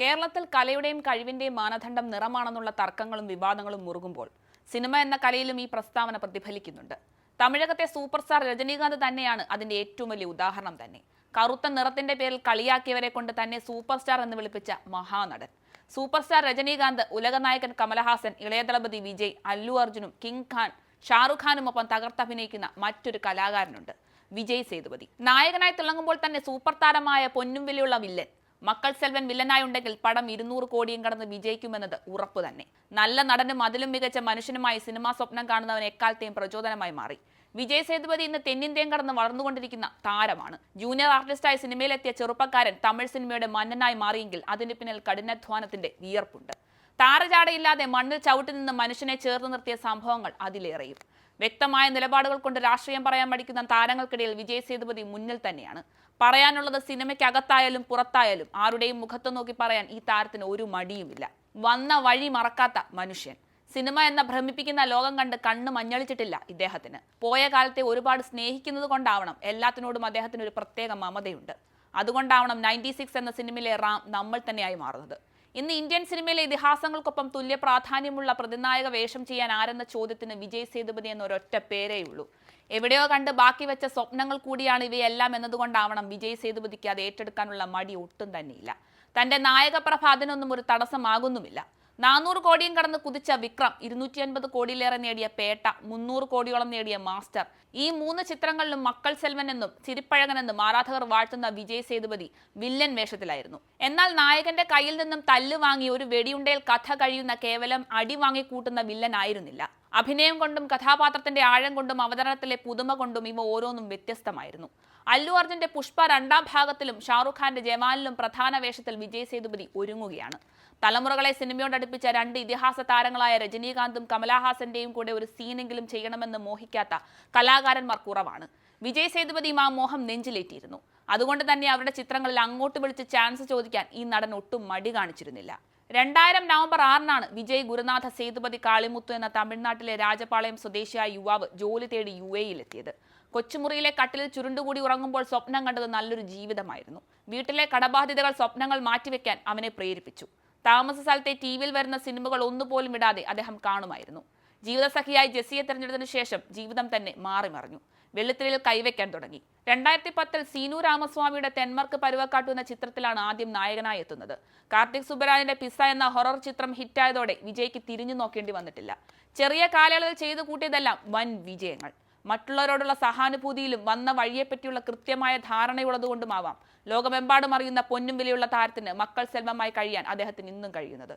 കേരളത്തിൽ കലയുടെയും കഴിവിന്റെയും മാനദണ്ഡം നിറമാണെന്നുള്ള തർക്കങ്ങളും വിവാദങ്ങളും മുറുകുമ്പോൾ സിനിമ എന്ന കലയിലും ഈ പ്രസ്താവന പ്രതിഫലിക്കുന്നുണ്ട്. തമിഴകത്തെ സൂപ്പർസ്റ്റാർ രജനീകാന്ത് തന്നെയാണ് അതിന്റെ ഏറ്റവും വലിയ ഉദാഹരണം തന്നെ. കറുത്ത നിറത്തിന്റെ പേരിൽ കളിയാക്കിയവരെ കൊണ്ട് തന്നെ സൂപ്പർ സ്റ്റാർ എന്ന് വിളിപ്പിച്ച മഹാനടൻ. സൂപ്പർ സ്റ്റാർ രജനീകാന്ത് ഉലകനായകൻ കമലഹാസൻ ഇളയദളപതി വിജയ് അല്ലു അർജുനും കിങ് ഖാൻ ഷാറുഖ് ഖാനുമൊപ്പം തകർത്തഭിനയിക്കുന്ന മറ്റൊരു കലാകാരനുണ്ട് വിജയ് സേതുപതി. നായകനായി തിളങ്ങുമ്പോൾ തന്നെ സൂപ്പർ താരമായ പൊന്നും വിലയുള്ള വില്ലൻ. മക്കൾ സെൽവൻ വില്ലനായുണ്ടെങ്കിൽ പടം ഇരുന്നൂറ് കോടിയും കടന്ന് വിജയിക്കുമെന്നത് ഉറപ്പു തന്നെ. നല്ല നടനും അതിലും മികച്ച മനുഷ്യനുമായി സിനിമാ സ്വപ്നം കാണുന്നവൻ എക്കാലത്തെയും പ്രചോദനമായി മാറി. വിജയ് സേതുപതി ഇന്ന് തെന്നിന്ത്യയും കടന്ന് വളർന്നുകൊണ്ടിരിക്കുന്ന താരമാണ്. ജൂനിയർ ആർട്ടിസ്റ്റായി സിനിമയിലെത്തിയ ചെറുപ്പക്കാരൻ തമിഴ് സിനിമയുടെ മന്നനായി മാറിയെങ്കിൽ അതിന് പിന്നിൽ കഠിനാധ്വാനത്തിന്റെ വിയർപ്പുണ്ട്. താരജാടയില്ലാതെ മണ്ണിൽ ചവിട്ടി നിന്ന് മനുഷ്യനെ ചേർത്ത് നിർത്തിയ സംഭവങ്ങൾ അതിലേറെയും. വ്യക്തമായ നിലപാടുകൾ കൊണ്ട് രാഷ്ട്രീയം പറയാൻ പഠിക്കുന്ന താരങ്ങൾക്കിടയിൽ വിജയ് സേതുപതി മുന്നിൽ തന്നെയാണ്. പറയാനുള്ളത് സിനിമയ്ക്കകത്തായാലും പുറത്തായാലും ആരുടെയും മുഖത്ത് നോക്കി പറയാൻ ഈ താരത്തിന് ഒരു മടിയുമില്ല. വന്ന വഴി മറക്കാത്ത മനുഷ്യൻ. സിനിമ എന്ന ഭ്രമിപ്പിക്കുന്ന ലോകം കണ്ട് കണ്ണ് മഞ്ഞളിച്ചിട്ടില്ല ഇദ്ദേഹത്തിന്. പോയ കാലത്തെ ഒരുപാട് സ്നേഹിക്കുന്നത് കൊണ്ടാവണം എല്ലാത്തിനോടും അദ്ദേഹത്തിന് ഒരു പ്രത്യേക മമതയുണ്ട്. അതുകൊണ്ടാവണം നയന്റി സിക്സ് എന്ന സിനിമയിലെ റാം നമ്മൾ തന്നെയായി മാറുന്നത്. ഇന്ന് ഇന്ത്യൻ സിനിമയിലെ ഇതിഹാസങ്ങൾക്കൊപ്പം തുല്യ പ്രാധാന്യമുള്ള പ്രതിനായക വേഷം ചെയ്യാൻ ആരെന്ന ചോദ്യത്തിന് വിജയ് സേതുപതി എന്ന ഒരൊറ്റ ഉള്ളൂ. എവിടെയോ കണ്ട് ബാക്കി വെച്ച സ്വപ്നങ്ങൾ കൂടിയാണ് ഇവയെല്ലാം എന്നതുകൊണ്ടാവണം വിജയ് സേതുപതിക്ക് അത് ഏറ്റെടുക്കാനുള്ള മടി ഒട്ടും തന്നെയില്ല. തന്റെ നായകപ്രഭ അതിനൊന്നും ഒരു തടസ്സമാകുന്നുമില്ല. നാനൂറ് കോടിയും കടന്ന് കുതിച്ച വിക്രം ഇരുന്നൂറ്റി അൻപത് കോടിയിലേറെ നേടിയ പേട്ട മുന്നൂറ് കോടിയോളം നേടിയ മാസ്റ്റർ. ഈ മൂന്ന് ചിത്രങ്ങളിലും മക്കൾ സെൽവൻ എന്നും ചിരിപ്പഴകനെന്നും ആരാധകർ വാഴ്ത്തുന്ന വിജയ് സേതുപതി വില്ലൻ വേഷത്തിലായിരുന്നു. എന്നാൽ നായകന്റെ കയ്യിൽ നിന്നും തല്ല് വാങ്ങി ഒരു വെടിയുണ്ടയിൽ കഥ കഴിയുന്ന കേവലം അടി വാങ്ങി കൂട്ടുന്ന വില്ലൻ ആയിരുന്നില്ല. അഭിനയം കൊണ്ടും കഥാപാത്രത്തിന്റെ ആഴം കൊണ്ടും അവതരണത്തിലെ പുതുമ കൊണ്ടും ഇവ ഓരോന്നും വ്യത്യസ്തമായിരുന്നു. അല്ലു അർജുന്റെ പുഷ്പ രണ്ടാം ഭാഗത്തിലും ഷാറുഖ് ഖാന്റെ ജവാനിലും പ്രധാന വേഷത്തിൽ വിജയ് സേതുപതി ഒരുങ്ങുകയാണ്. തലമുറകളെ സിനിമയോട് അടുപ്പിച്ച രണ്ട് ഇതിഹാസ താരങ്ങളായ രജനീകാന്തും കമലഹാസന്റെയും കൂടെ ഒരു സീനെങ്കിലും ചെയ്യണമെന്ന് മോഹിക്കാത്ത കലാകാരന്മാർ കുറവാണ്. വിജയ് സേതുപതിയും ആ മോഹം നെഞ്ചിലേറ്റിയിരുന്നു. അതുകൊണ്ട് തന്നെ അവരുടെ ചിത്രങ്ങളിൽ അങ്ങോട്ട് വിളിച്ച് ചാൻസ് ചോദിക്കാൻ ഈ നടൻ ഒട്ടും മടി കാണിച്ചിരുന്നില്ല. രണ്ടായിരം നവംബർ ആറിനാണ് വിജയ് ഗുരുനാഥ സേതുപതി കാളിമുത്തു എന്ന തമിഴ്നാട്ടിലെ രാജപാളയം സ്വദേശിയായ യുവാവ് ജോലി തേടി യു എയിലെത്തിയത് കൊച്ചുമുറിയിലെ കട്ടിലിൽ ചുരുണ്ടുകൂടി ഉറങ്ങുമ്പോൾ സ്വപ്നം കണ്ടത് നല്ലൊരു ജീവിതമായിരുന്നു. വീട്ടിലെ കടബാധ്യതകൾ സ്വപ്നങ്ങൾ മാറ്റിവെക്കാൻ അവനെ പ്രേരിപ്പിച്ചു. താമസ സ്ഥലത്തെ ടി വിയിൽ വരുന്ന സിനിമകൾ ഒന്നുപോലും ഇടാതെ അദ്ദേഹം കാണുമായിരുന്നു. ജീവിതസഖിയായി ജെസ്സിയെ തെരഞ്ഞെടുത്തതിനു ശേഷം ജീവിതം തന്നെ മാറി മറിഞ്ഞു. വെള്ളിത്തിരയിൽ കൈവയ്ക്കാൻ തുടങ്ങി. രണ്ടായിരത്തി പത്തിൽ സീനു രാമസ്വാമിയുടെ തെന്മർക്ക് പരുവക്കാട്ടു എന്ന ചിത്രത്തിലാണ് ആദ്യം നായകനായി എത്തുന്നത്. കാർത്തിക് സുബരാജന്റെ പിസ എന്ന ഹൊറർ ചിത്രം ഹിറ്റായതോടെ വിജയ്ക്ക് തിരിഞ്ഞു നോക്കേണ്ടി വന്നിട്ടില്ല. ചെറിയ കാലയളവിൽ ചെയ്തു കൂട്ടിയതെല്ലാം വൻ വിജയങ്ങൾ. മറ്റുള്ളവരോടുള്ള സഹാനുഭൂതിയിലും വന്ന വഴിയെപ്പറ്റിയുള്ള കൃത്യമായ ധാരണയുള്ളതുകൊണ്ടുമാവാം. ലോകമെമ്പാടും അറിയുന്ന പൊന്നും വിലയുള്ള താരത്തിന് മക്കൾ സെൽവമായി കഴിയാൻ അദ്ദേഹത്തിന് ഇന്നും കഴിയുന്നത്.